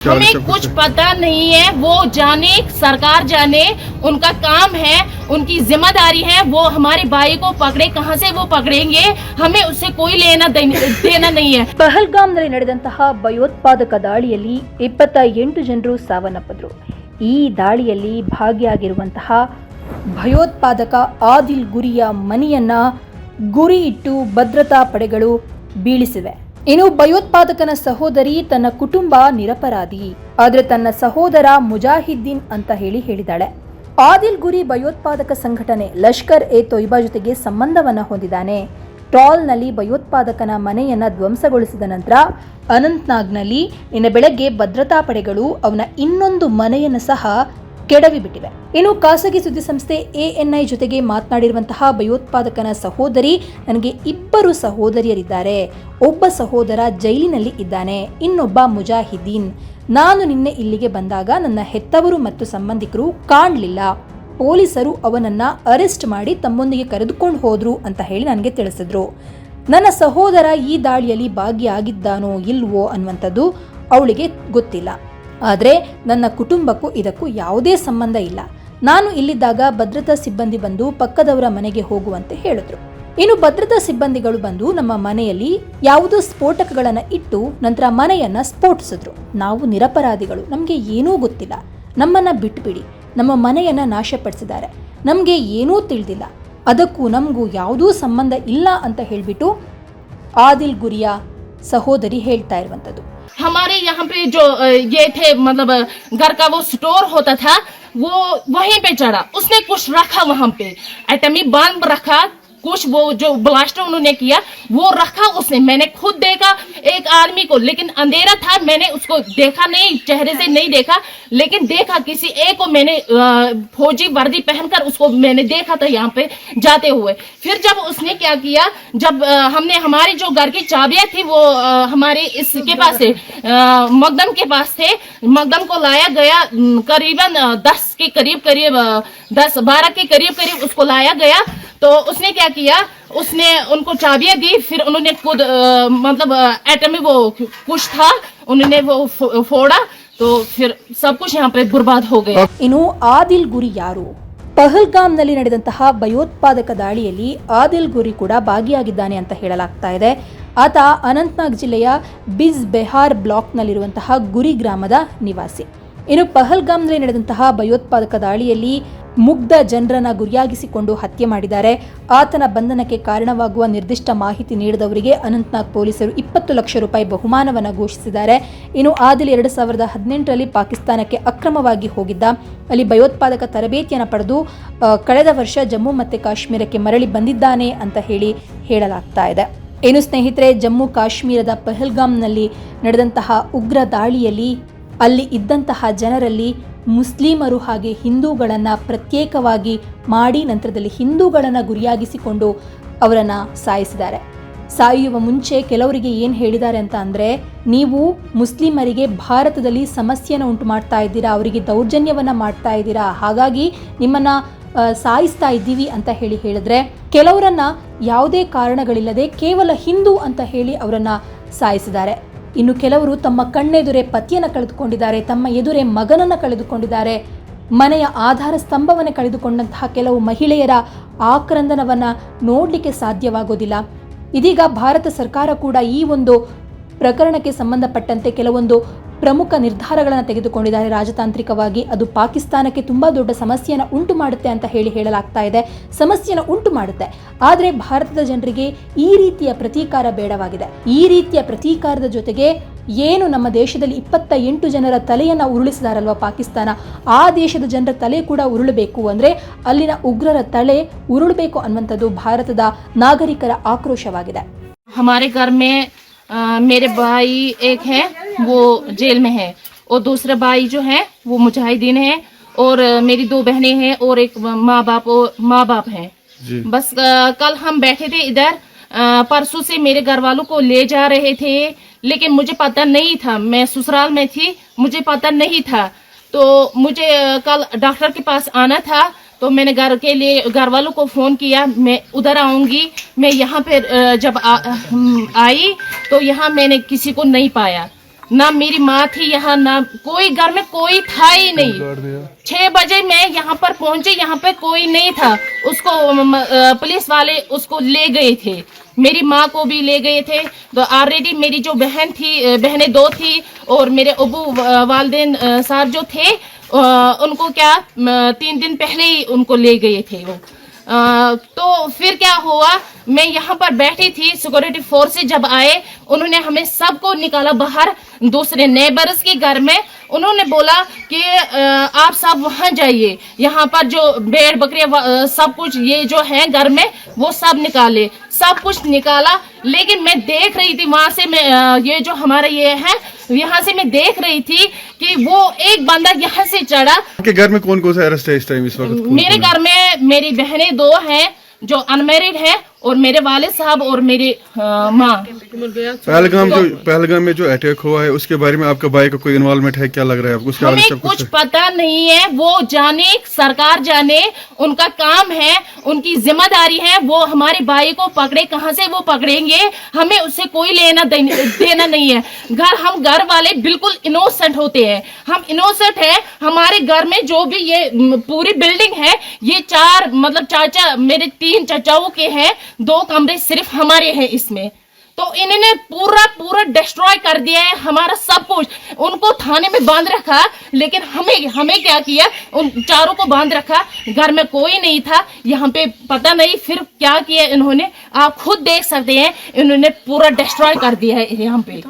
हमें कुछ पता नहीं है वो जाने सरकार जाने उनका काम है उनकी जिम्मेदारी है वो हमारे भाई को पकड़े कहाँ से वो पकड़ेंगे हमें उससे कोई लेना देना देना नहीं है ಪಹಲ್ಗಾಮ್ನಲ್ಲಿ ನಡೆದಂತಹ ಭಯೋತ್ಪಾದಕ ದಾಳಿಯಲ್ಲಿ ಇಪ್ಪತ್ತ ಎಂಟು ಜನರು ಸಾವನ್ನಪ್ಪಿದ್ರು ಈ ದಾಳಿಯಲ್ಲಿ ಭಾಗಿಯಾಗಿರುವಂತಹ ಭಯೋತ್ಪಾದಕ ಆದಿಲ್ ಗುರಿಯ ಮನೆಯನ್ನ ಗುರಿ ಇಟ್ಟು ಭದ್ರತಾ ಪಡೆಗಳು ಬೀಳಿಸಿವೆ ಇನ್ನು ಭಯೋತ್ಪಾದಕನ ಸಹೋದರಿ ತನ್ನ ಕುಟುಂಬ ನಿರಪರಾಧಿ, ಆದರೆ ತನ್ನ ಸಹೋದರ ಮುಜಾಹಿದ್ದೀನ್ ಅಂತ ಹೇಳಿ ಹೇಳಿದಾಳೆ. ಆದಿಲ್ ಗುರಿ ಭಯೋತ್ಪಾದಕ ಸಂಘಟನೆ ಲಷ್ಕರ್ ಎ ತೊಯ್ಬಾ ಜೊತೆಗೆ ಸಂಬಂಧವನ್ನ ಹೊಂದಿದ್ದಾನೆ. ಟಾಲ್ನಲ್ಲಿ ಭಯೋತ್ಪಾದಕನ ಮನೆಯನ್ನ ಧ್ವಂಸಗೊಳಿಸಿದ ನಂತರ ಅನಂತ್ನಾಗ್ನಲ್ಲಿ ನಿನ್ನೆ ಬೆಳಗ್ಗೆ ಭದ್ರತಾ ಪಡೆಗಳು ಅವನ ಇನ್ನೊಂದು ಮನೆಯನ್ನು ಸಹ ಕೆಡವಿಬಿಟ್ಟಿವೆ. ಇನ್ನು ಖಾಸಗಿ ಸುದ್ದಿಸಂಸ್ಥೆ ಎಎನ್ಐ ಜೊತೆಗೆ ಮಾತನಾಡಿರುವಂತಹ ಭಯೋತ್ಪಾದಕನ ಸಹೋದರಿ, ನನಗೆ ಇಬ್ಬರು ಸಹೋದರಿಯರಿದ್ದಾರೆ. ಒಬ್ಬ ಸಹೋದರ ಜೈಲಿನಲ್ಲಿ ಇದ್ದಾನೆ, ಇನ್ನೊಬ್ಬ ಮುಜಾಹಿದ್ದೀನ್ ನಾನು ನಿನ್ನೆ ಇಲ್ಲಿಗೆ ಬಂದಾಗ ನನ್ನ ಹೆತ್ತವರು ಮತ್ತು ಸಂಬಂಧಿಕರು ಕಾಣಲಿಲ್ಲ. ಪೊಲೀಸರು ಅವನನ್ನ ಅರೆಸ್ಟ್ ಮಾಡಿ ತಮ್ಮೊಂದಿಗೆ ಕರೆದುಕೊಂಡು ಹೋದ್ರು ಅಂತ ಹೇಳಿ ನನಗೆ ತಿಳಿಸಿದ್ರು. ನನ್ನ ಸಹೋದರ ಈ ದಾಳಿಯಲ್ಲಿ ಭಾಗಿಯಾಗಿದ್ದಾನೋ ಇಲ್ವೋ ಅನ್ನುವಂಥದ್ದು ಅವಳಿಗೆ ಗೊತ್ತಿಲ್ಲ. ಆದರೆ ನನ್ನ ಕುಟುಂಬಕ್ಕೂ ಇದಕ್ಕೂ ಯಾವುದೇ ಸಂಬಂಧ ಇಲ್ಲ. ನಾನು ಇಲ್ಲಿದ್ದಾಗ ಭದ್ರತಾ ಸಿಬ್ಬಂದಿ ಬಂದು ಪಕ್ಕದವರ ಮನೆಗೆ ಹೋಗುವಂತೆ ಹೇಳಿದ್ರು. ಇನ್ನು ಭದ್ರತಾ ಸಿಬ್ಬಂದಿಗಳು ಬಂದು ನಮ್ಮ ಮನೆಯಲ್ಲಿ ಯಾವುದೋ ಸ್ಫೋಟಕಗಳನ್ನು ಇಟ್ಟು ನಂತರ ಮನೆಯನ್ನ ಸ್ಫೋಟಿಸಿದ್ರು. ನಾವು ನಿರಪರಾಧಿಗಳು, ನಮಗೆ ಏನೂ ಗೊತ್ತಿಲ್ಲ. ನಮ್ಮನ್ನ ಬಿಟ್ಬಿಡಿ. ನಮ್ಮ ಮನೆಯನ್ನ ನಾಶಪಡಿಸಿದ್ದಾರೆ. ನಮಗೆ ಏನೂ ತಿಳಿದಿಲ್ಲ. ಅದಕ್ಕೂ ನಮಗೂ ಯಾವುದೂ ಸಂಬಂಧ ಇಲ್ಲ ಅಂತ ಹೇಳಿಬಿಟ್ಟು ಆದಿಲ್ ಗುರಿಯ ಸಹೋದರಿ ಹೇಳ್ತಾ ಇರುವಂಥದ್ದು. हमारे यहाँ पे जो ये थे मतलब घर का वो स्टोर होता था, वो वहीं पे चढ़ा। उसने कुछ रखा वहाँ पे। एटमी बम रखा कुछ वो जो ब्लास्टर उन्होंने किया, वो रखा उसने। मैंने खुद देखा एक आदमी को, लेकिन अंधेरा था, मैंने उसको देखा नहीं, चेहरे से नहीं देखा। लेकिन देखा किसी एक को, मैंने फौजी वर्दी पहनकर उसको मैंने देखा था यहाँ पे जाते हुए। फिर जब उसने क्या किया, जब हमने, हमारी जो घर की चाबियाँ थी, वो हमारे इसके पास थे मकदम के पास थे। मकदम को लाया गया करीबन दस के करीब करीब दस बारह के करीब करीब उसको लाया गया। तो उसने क्या किया उसने उनको चाबियां दी फिर उन्होंने खुद अ, मतलब एटमी वो कुछ था उन्होंने वो फो- फोड़ा तो फिर सब कुछ यहाँ पे बर्बाद हो गया ಇನ್ನು ಆದಿಲ್ ಗುರಿ ಯಾರು ಪಹಲ್ಗಾಮ್ನಲ್ಲಿ ನಡೆದಂತಹ ಭಯೋತ್ಪಾದಕ ದಾಳಿಯಲ್ಲಿ ಆದಿಲ್ ಗುರಿ ಕೂಡ ಭಾಗಿಯಾಗಿದ್ದಾನೆ ಅಂತ ಹೇಳಲಾಗ್ತಾ ಇದೆ ಆತ ಅನಂತ್ನಾಗ್ ಜಿಲ್ಲೆಯ ಬಿಜ್ ಬೆಹಾರ್ ಬ್ಲಾಕ್ನಲ್ಲಿರುವಂತಹ ಗುರಿ ಗ್ರಾಮದ ನಿವಾಸಿ ಇನ್ನು ಪಹಲ್ಗಾಮ್ನಲ್ಲಿ ನಡೆದಂತಹ ಭಯೋತ್ಪಾದಕ ದಾಳಿಯಲ್ಲಿ ಮುಗ್ಧ ಜನರನ್ನ ಗುರಿಯಾಗಿಸಿಕೊಂಡು ಹತ್ಯೆ ಮಾಡಿದ್ದಾರೆ. ಆತನ ಬಂಧನಕ್ಕೆ ಕಾರಣವಾಗುವ ನಿರ್ದಿಷ್ಟ ಮಾಹಿತಿ ನೀಡಿದವರಿಗೆ ಅನಂತ್ನಾಗ್ ಪೊಲೀಸರು ಇಪ್ಪತ್ತು ಲಕ್ಷ ರೂಪಾಯಿ ಬಹುಮಾನವನ್ನು ಘೋಷಿಸಿದ್ದಾರೆ. ಇನ್ನು ಆದಿಲ್ ಎರಡು ಸಾವಿರದ ಹದಿನೆಂಟರಲ್ಲಿ ಪಾಕಿಸ್ತಾನಕ್ಕೆ ಅಕ್ರಮವಾಗಿ ಹೋಗಿದ್ದ ಅಲ್ಲಿ ಭಯೋತ್ಪಾದಕ ತರಬೇತಿಯನ್ನು ಪಡೆದು ಕಳೆದ ವರ್ಷ ಜಮ್ಮು ಮತ್ತು ಕಾಶ್ಮೀರಕ್ಕೆ ಮರಳಿ ಬಂದಿದ್ದಾನೆ ಅಂತ ಹೇಳಿ ಹೇಳಲಾಗ್ತಾ ಇದೆ. ಏನು ಸ್ನೇಹಿತರೆ, ಜಮ್ಮು ಕಾಶ್ಮೀರದ ಪಹಲ್ಗಾಮ್ನಲ್ಲಿ ನಡೆದಂತಹ ಉಗ್ರ ದಾಳಿಯಲ್ಲಿ ಅಲ್ಲಿ ಇದ್ದಂತಹ ಜನರಲ್ಲಿ ಮುಸ್ಲಿಮರು ಹಾಗೆ ಹಿಂದೂಗಳನ್ನು ಪ್ರತ್ಯೇಕವಾಗಿ ಮಾಡಿ ನಂತರದಲ್ಲಿ ಹಿಂದೂಗಳನ್ನು ಗುರಿಯಾಗಿಸಿಕೊಂಡು ಅವರನ್ನು ಸಾಯಿಸಿದ್ದಾರೆ. ಸಾಯುವ ಮುಂಚೆ ಕೆಲವರಿಗೆ ಏನು ಹೇಳಿದ್ದಾರೆ ಅಂತ ಅಂದರೆ, ನೀವು ಮುಸ್ಲಿಮರಿಗೆ ಭಾರತದಲ್ಲಿ ಸಮಸ್ಯೆಯನ್ನು ಉಂಟು ಮಾಡ್ತಾ ಇದ್ದೀರಾ, ಅವರಿಗೆ ದೌರ್ಜನ್ಯವನ್ನು ಮಾಡ್ತಾ ಇದ್ದೀರಾ, ಹಾಗಾಗಿ ನಿಮ್ಮನ್ನು ಸಾಯಿಸ್ತಾ ಇದ್ದೀವಿ ಅಂತ ಹೇಳಿ ಹೇಳಿದ್ರೆ, ಕೆಲವರನ್ನ ಯಾವುದೇ ಕಾರಣಗಳಿಲ್ಲದೆ ಕೇವಲ ಹಿಂದೂ ಅಂತ ಹೇಳಿ ಅವರನ್ನು ಸಾಯಿಸಿದ್ದಾರೆ. ಇನ್ನು ಕೆಲವರು ತಮ್ಮ ಕಣ್ಣೆದುರೇ ಪತಿಯನ್ನು ಕಳೆದುಕೊಂಡಿದ್ದಾರೆ, ತಮ್ಮ ಎದುರೇ ಮಗನನ್ನು ಕಳೆದುಕೊಂಡಿದ್ದಾರೆ. ಮನೆಯ ಆಧಾರ ಸ್ತಂಭವನ್ನು ಕಳೆದುಕೊಂಡಂತಹ ಕೆಲವು ಮಹಿಳೆಯರ ಆಕ್ರಂದನವನ್ನು ನೋಡಲಿಕ್ಕೆ ಸಾಧ್ಯವಾಗೋದಿಲ್ಲ. ಇದೀಗ ಭಾರತ ಸರ್ಕಾರ ಕೂಡ ಈ ಒಂದು ಪ್ರಕರಣಕ್ಕೆ ಸಂಬಂಧಪಟ್ಟಂತೆ ಕೆಲವೊಂದು ಪ್ರಮುಖ ನಿರ್ಧಾರಗಳನ್ನು ತೆಗೆದುಕೊಂಡಿದ್ದಾರೆ ರಾಜತಾಂತ್ರಿಕವಾಗಿ ಅದು ಪಾಕಿಸ್ತಾನಕ್ಕೆ ತುಂಬ ದೊಡ್ಡ ಸಮಸ್ಯೆಯನ್ನು ಉಂಟು ಮಾಡುತ್ತೆ ಅಂತ ಹೇಳಿ ಹೇಳಲಾಗ್ತಾ ಇದೆ ಸಮಸ್ಯೆಯನ್ನು ಉಂಟು ಮಾಡುತ್ತೆ ಆದರೆ ಭಾರತದ ಜನರಿಗೆ ಈ ರೀತಿಯ ಪ್ರತೀಕಾರ ಬೇಡವಾಗಿದೆ ಈ ರೀತಿಯ ಪ್ರತೀಕಾರದ ಜೊತೆಗೆ ಏನು ನಮ್ಮ ದೇಶದಲ್ಲಿ ಇಪ್ಪತ್ತ ಎಂಟು ಜನರ ತಲೆಯನ್ನು ಉರುಳಿಸಿದಾರಲ್ವ ಪಾಕಿಸ್ತಾನ ಆ ದೇಶದ ಜನರ ತಲೆ ಕೂಡ ಉರುಳಬೇಕು ಅಂದರೆ ಅಲ್ಲಿನ ಉಗ್ರರ ತಲೆ ಉರುಳಬೇಕು ಅನ್ನುವಂಥದ್ದು ಭಾರತದ ನಾಗರಿಕರ ಆಕ್ರೋಶವಾಗಿದೆ हमारे घर में अ, मेरे भाई एक है वो जेल में है। और दूसरा भाई जो है वो मुजाहिदीन है और मेरी दो बहनें हैं और एक माँ बाप और माँ बाप हैं बस अ, कल हम बैठे थे इधर परसों से मेरे घर वालों को ले जा रहे थे लेकिन मुझे पता नहीं था। मैं ससुराल में थी मुझे पता नहीं था। तो मुझे कल डॉक्टर के पास आना था तो मैंने घर के लिए घर वालों को फ़ोन किया मैं उधर आऊँगी। मैं यहाँ पे अ, जब आ, आई तो यहाँ मैंने किसी को नहीं पाया। ना मेरी माँ थी यहाँ ना कोई घर में कोई था ही नहीं। छह बजे मैं यहाँ पर पहुँची यहाँ पे कोई नहीं था। उसको पुलिस वाले उसको ले गए थे। मेरी माँ को भी ले गए थे। तो ऑलरेडी मेरी जो बहन थी बहनें दो थी और मेरे अबू वालदेन साहब जो थे उनको क्या तीन दिन पहले ही उनको ले गए थे वो। तो फिर क्या हुआ? मैं यहाँ पर बैठी थी सिक्योरिटी फोर्स जब आए, उन्होंने हमें सबको निकाला बाहर दूसरे नेबर्स के घर में। उन्होंने बोला कि आप सब वहाँ जाइए। यहाँ पर जो भेड़ बकरियाँ सब कुछ, ये जो है घर में, वो सब निकाले। सब कुछ निकाला, लेकिन मैं देख रही थी वहाँ से मैं ये जो हमारा ये है, यहाँ से मैं देख रही थी कि वो एक बंदा यहाँ से चढ़ा। आपके घर में कौन कौन सा अरेस्ट है इस टाइम इस वक्त? मेरे घर में मेरी बहनें दो हैं जो अनमेरिड है। और मेरे वाले साहब और मेरी माँ। पहलगाम जो पहलगाम में जो अटैक हुआ है उसके बारे में आपका भाई का कोई इन्वॉल्वमेंट है? क्या लग रहा है उसके हमें कुछ कुछ पता नहीं है। वो जाने सरकार जाने उनका काम है उनकी ज़िम्मेदारी है वो हमारे भाई को पकड़े कहाँ से वो पकड़ेंगे? हमें उससे कोई लेना देना नहीं है। घर हम घर वाले बिल्कुल इनोसेंट होते हैं। हम इनोसेंट है। हमारे घर में जो भी ये पूरी बिल्डिंग है ये चार मतलब चाचा मेरे तीन चाचाओं के हैं। दो कमरे सिर्फ़ हमारे हैं इसमें। तो इन्होंने पूरा पूरा डिस्ट्रॉय कर दिया है हमारा सब कुछ। उनको थाने में बाँध रखा, लेकिन हमें हमें क्या किया? उन चारों को बाँध रखा। घर में कोई नहीं था। यहाँ पे पता नहीं फिर क्या किया इन्होंने। आप खुद देख सकते हैं, इन्होंने पूरा डिस्ट्रॉय कर दिया है यहाँ पे।